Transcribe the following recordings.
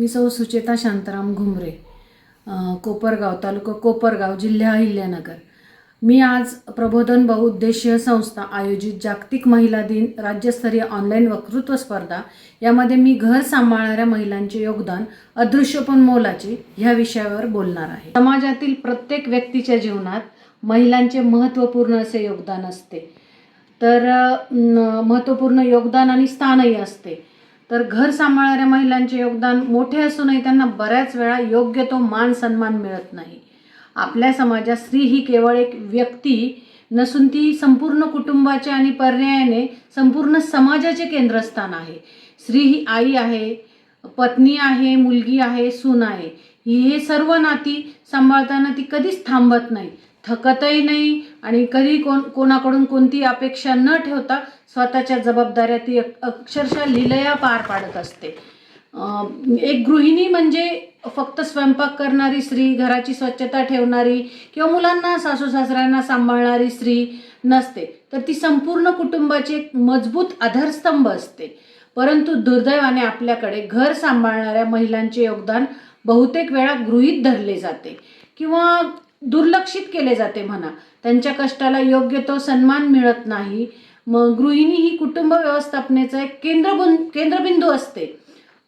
मी सौ सुचेता शांताराम घुमरे कोपरगाव तालुका कोपरगाव जिल्हा अहिल्यानगर. मी आज प्रबोधन बहुउद्देशीय संस्था आयोजित जागतिक महिला दिन राज्यस्तरीय ऑनलाईन वक्तृत्व स्पर्धा यामध्ये मी घर सांभाळणाऱ्या महिलांचे योगदान अदृश्यपण मोलाचे ह्या विषयावर बोलणार आहे. समाजातील प्रत्येक व्यक्तीच्या जीवनात महिलांचे महत्त्वपूर्ण असे योगदान असते. तर महत्त्वपूर्ण योगदान आणि स्थानही असते. तर घर सांभाळणाऱ्या महिलांचे योगदान मोठे असूनही त्यांना बऱ्याच वेळा योग्य तो मान सन्मान मिळत नाही. आपल्या समाजात स्त्री ही केवळ एक व्यक्ती नसून ती संपूर्ण कुटुंबाचे आणि पर्यायाने संपूर्ण समाजाचे केंद्रस्थान आहे. स्त्री ही आई आहे पत्नी आहे मुलगी आहे सून आहे. हे सर्व नाती सांभाळताना ती कधीच थांबत नाही. थकतही नाही आणि कधी कोण कोणाकडून कोणती अपेक्षा न ठेवता स्वतःच्या जबाबदाऱ्या ती अक्षरशः लिलया पार पाडत असते. एक गृहिणी म्हणजे फक्त स्वयंपाक करणारी स्त्री घराची स्वच्छता ठेवणारी किंवा मुलांना सासू सासऱ्यांना सांभाळणारी स्त्री नसते. तर ती संपूर्ण कुटुंबाची एक मजबूत आधारस्तंभ असते. परंतु दुर्दैवाने आपल्याकडे घर सांभाळणाऱ्या महिलांचे योगदान बहुतेक वेळा गृहीत धरले जाते. किंवा दुर्लक्षित केले जाते म्हणा. त्यांच्या कष्टाला योग्य तो सन्मान मिळत नाही. मग गृहिणी ही कुटुंब व्यवस्थापनेचा एक केंद्रबुं केंद्रबिंदू असते.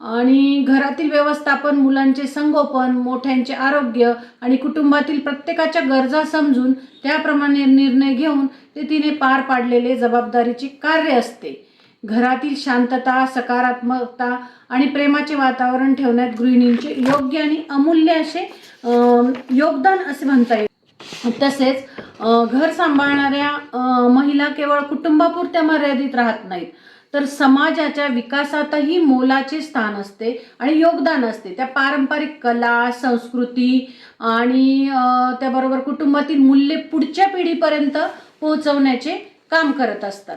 आणि घरातील व्यवस्थापन मुलांचे संगोपन मोठ्यांचे आरोग्य आणि कुटुंबातील प्रत्येकाच्या गरजा समजून त्याप्रमाणे निर्णय घेऊन ते तिने पार पाडलेले जबाबदारीचे कार्य असते. घरातील शांतता सकारात्मकता आणि प्रेमाचे वातावरण ठेवण्यात गृहिणींचे योग्य आणि अमूल्य असे योगदान असे म्हणता येईल. तसेच घर सांभाळणाऱ्या महिला केवळ कुटुंबापुरत्या मर्यादित राहत नाहीत तर समाजाच्या विकासातही मोलाचे स्थान असते आणि योगदान असते. त्या पारंपरिक कला संस्कृती आणि त्याबरोबर कुटुंबातील मूल्ये पुढच्या पिढीपर्यंत पोहोचवण्याचे काम करत असतात.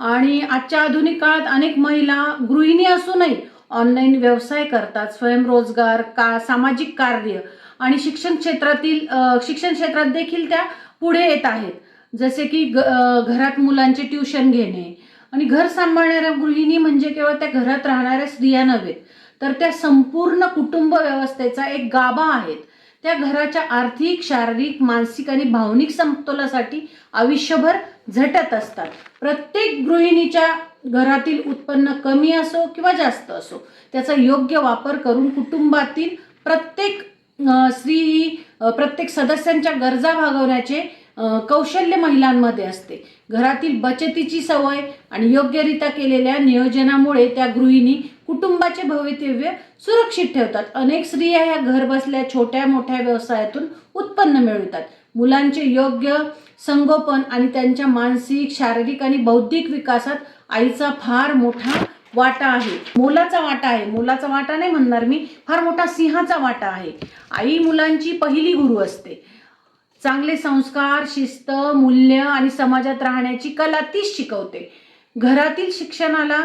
आणि आजच्या आधुनिक काळात अनेक महिला गृहिणी असूनही ऑनलाईन व्यवसाय करतात. स्वयंरोजगार का सामाजिक कार्य आणि शिक्षण क्षेत्रातील शिक्षण क्षेत्रात देखील त्या पुढे येत आहेत. जसे की ग घरात मुलांचे ट्युशन घेणे आणि घर सांभाळणाऱ्या गृहिणी म्हणजे केवळ त्या घरात राहणाऱ्या स्त्रिया नव्हेत तर त्या संपूर्ण कुटुंब व्यवस्थेचा एक गाभा आहेत. त्या घराच्या आर्थिक शारीरिक मानसिक आणि भावनिक समतोलासाठी आयुष्यभर झटत असतात. प्रत्येक गृहिणीच्या घरातील उत्पन्न कमी असो किंवा जास्त असो त्याचा योग्य वापर करून कुटुंबातील प्रत्येक स्त्री ही प्रत्येक सदस्यांच्या गरजा भागवण्याचे कौशल्य महिलांमध्ये असते. घरातील बचतीची सवय आणि योग्यरित्या केलेल्या नियोजनामुळे त्या गृहिणी कुटुंबाचे भवितव्य सुरक्षित ठेवतात. अनेक स्त्रिया ह्या घर बसल्या छोट्या मोठ्या व्यवसायातून उत्पन्न मिळवतात. मुलांचे योग्य संगोपन आणि त्यांच्या मानसिक शारीरिक आणि बौद्धिक विकासात आईचा फार मोठा वाटा आहे. मोलाचा वाटा आहे. मोलाचा वाटा नाही म्हणणार मी फार मोठा सिंहाचा वाटा आहे. आई मुलांची पहिली गुरु असते. चांगले संस्कार शिस्त मूल्य आणि समाजात राहण्याची कला तीच शिकवते. घरातील शिक्षणाला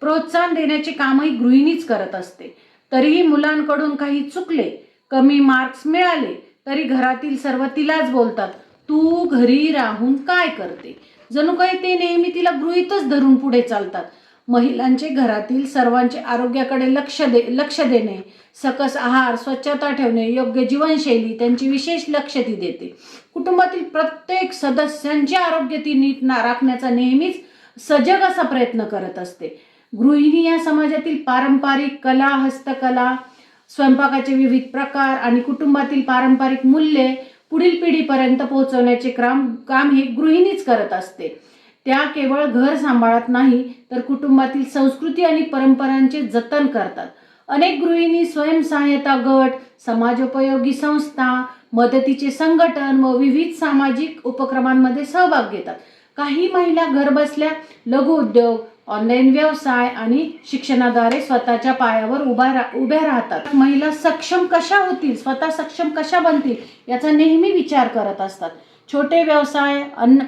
प्रोत्साहन देण्याचे कामही गृहिणीच करत असते. तरीही मुलांकडून काही चुकले कमी मार्क्स मिळाले तरी घरातील सर्व तिलाच बोलतात. तू घरी राहून काय करते? जणू काही ते नेहमी तिला गृहीतच धरून पुढे चालतात. महिलांचे घरातील सर्वांचे आरोग्याकडे लक्ष दे लक्ष देणे सकस आहार स्वच्छता ठेवणे योग्य जीवनशैली त्यांची विशेष लक्ष ती देते. कुटुंबातील प्रत्येक सदस्यांचे आरोग्य ती नीट ना राखण्याचा नेहमीच सजग असा प्रयत्न करत असते. गृहिणी या समाजातील पारंपरिक कला हस्तकला स्वयंपाकाचे विविध प्रकार आणि कुटुंबातील पारंपरिक मूल्ये पुढील पिढीपर्यंत पोहोचवण्याचे काम काम हे गृहिणीच करत असते. त्या केवळ घर सांभाळत नाही तर कुटुंबातील संस्कृती आणि परंपरांचे जतन करतात. अनेक गृहिणी स्वयंसहाय्यता गट समाजोपयोगी संस्था मदतीचे संघटन व विविध सामाजिक उपक्रमांमध्ये सहभाग घेतात. काही महिला घरबसल्या लघुउद्योग ऑनलाईन व्यवसाय आणि शिक्षणाद्वारे स्वतःच्या पायावर उभा रा उभ्या राहतात. महिला सक्षम कशा होतील स्वतः सक्षम कशा बनतील याचा नेहमी विचार करत असतात. छोटे व्यवसाय अन्न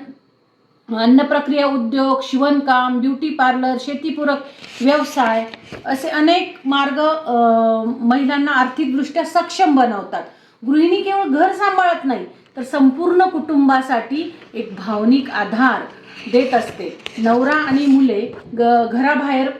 अन्न प्रक्रिया उद्योग शिवणकाम ब्युटी पार्लर शेतीपूरक व्यवसाय असे अनेक मार्ग महिलांना आर्थिकदृष्ट्या सक्षम बनवतात. गृहिणी केवळ घर सांभाळत नाही तर संपूर्ण कुटुंबासाठी एक भावनिक आधार देत असते. नवरा आणि मुले ग घराबाहेर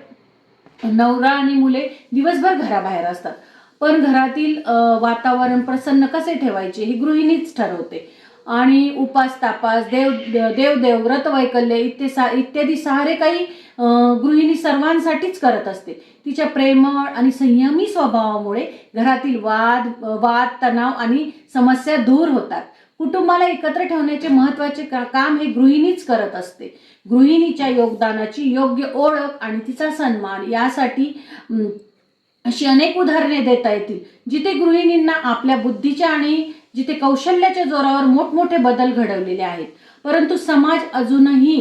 नवरा आणि मुले दिवसभर घराबाहेर असतात. पण घरातील वातावरण प्रसन्न कसे ठेवायचे हे गृहिणीच ठरवते. आणि उपास तापास देव देवदेव व्रतवैकल्य इत्ते सा इत्यादी सारे काही गृहिणी सर्वांसाठीच करत असते. तिच्या प्रेमळ आणि संयमी स्वभावामुळे घरातील वाद वाद तणाव आणि समस्या दूर होतात. कुटुंबाला एकत्र ठेवण्याचे महत्त्वाचे का काम हे गृहिणीच करत असते. गृहिणीच्या योगदानाची योग्य ओळख आणि तिचा सन्मान यासाठी अशी अनेक उदाहरणे देता येतील जिथे गृहिणींना आपल्या बुद्धीच्या आणि जिथे कौशल्याच्या जोरावर मोठमोठे बदल घडवलेले आहेत. परंतु समाज अजूनही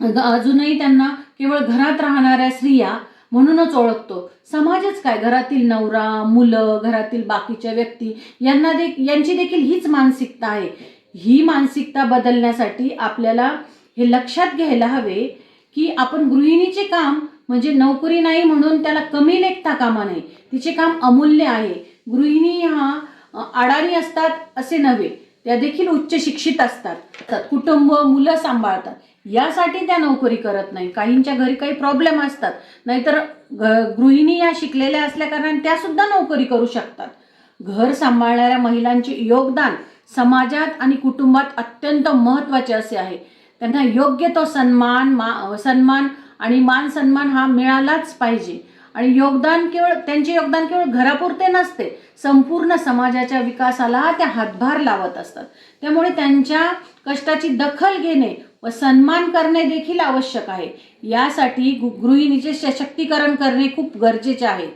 अजूनही त्यांना केवळ घरात राहणाऱ्या स्त्रिया म्हणूनच ओळखतो. समाजच काय? घरातील नवरा मुलं घरातील बाकीच्या व्यक्ती यांना दे यांची देखील हीच मानसिकता आहे. ही मानसिकता बदलण्यासाठी आपल्याला हे लक्षात घ्यायला हवे की आपण गृहिणीचे काम म्हणजे नोकरी नाही म्हणून त्याला कमी लेखता कामा नये. तिचे काम अमूल्य आहे. गृहिणी हा अडाणी असतात असे नव्हे. त्या देखील उच्च शिक्षित असतात. कुटुंब मुलं सांभाळतात. यासाठी त्या नोकरी करत नाही. काहींच्या घरी काही प्रॉब्लेम असतात. नाहीतर ग- गृहिणी या शिकलेल्या असल्याकारणाने त्यासुद्धा त्या सुद्धा नोकरी करू शकतात. घर सांभाळणाऱ्या महिलांचे योगदान समाजात आणि कुटुंबात अत्यंत महत्त्वाचे असे आहे. त्यांना योग्य तो सन्मान मा सन्मान आणि मान सन्मान हा मिळालाच पाहिजे. आणि योगदान केवळ त्यांचे योगदान केवळ घरापुरते नसते संपूर्ण समाजाच्या विकासाला त्या हातभार लावत असतात. त्यामुळे त्यांच्या कष्टाची दखल घेणे व सन्मान करणे देखील आवश्यक आहे. यासाठी गृहिणीचे सशक्तीकरण करणे खूप गरजेचे आहे.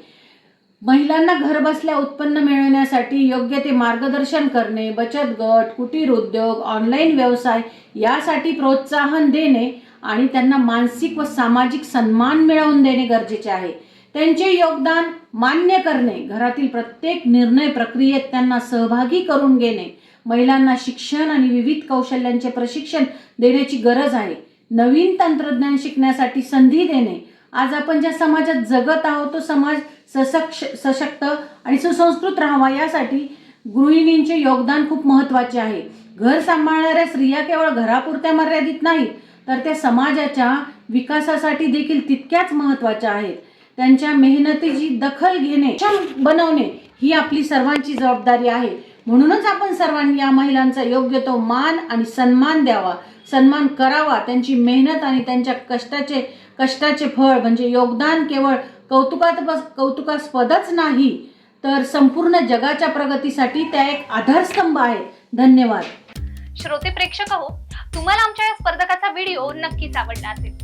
महिलांना घरबसल्या उत्पन्न मिळवण्यासाठी योग्य ते मार्गदर्शन करणे बचत गट कुटीर उद्योग ऑनलाईन व्यवसाय यासाठी प्रोत्साहन देणे आणि त्यांना मानसिक व सामाजिक सन्मान मिळवून देणे गरजेचे आहे. त्यांचे योगदान मान्य करणे घरातील प्रत्येक निर्णय प्रक्रियेत त्यांना सहभागी करून घेणे महिलांना शिक्षण आणि विविध कौशल्यांचे प्रशिक्षण देण्याची गरज आहे. नवीन तंत्रज्ञान शिकण्यासाठी संधी देणे. आज आपण ज्या समाजात जगत आहोत तो समाज सशक्ष सशक्त आणि सुसंस्कृत राहावा यासाठी गृहिणींचे योगदान खूप महत्त्वाचे आहे. घर सांभाळणाऱ्या स्त्रिया केवळ घरापुरत्या मर्यादित नाहीत तर त्या समाजाच्या विकासासाठी देखील तितक्याच महत्त्वाच्या आहेत. त्यांच्या मेहनतीची दखल घेणे बनवणे ही आपली सर्वांची जबाबदारी आहे. म्हणूनच आपण सर्वांनी या महिलांचा योग्य तो मान आणि सन्मान द्यावा. सन्मान करावा. त्यांची मेहनत आणि त्यांच्या कष्टाचे कष्टाचे फळ म्हणजे योगदान केवळ कौतुकात कौतुकास्पदच नाही तर संपूर्ण जगाच्या प्रगतीसाठी त्या एक आधारस्तंभ आहे. धन्यवाद. श्रोते प्रेक्षक हो तुम्हाला आमच्या या स्पर्धकाचा व्हिडिओ नक्कीच आवडला असेल.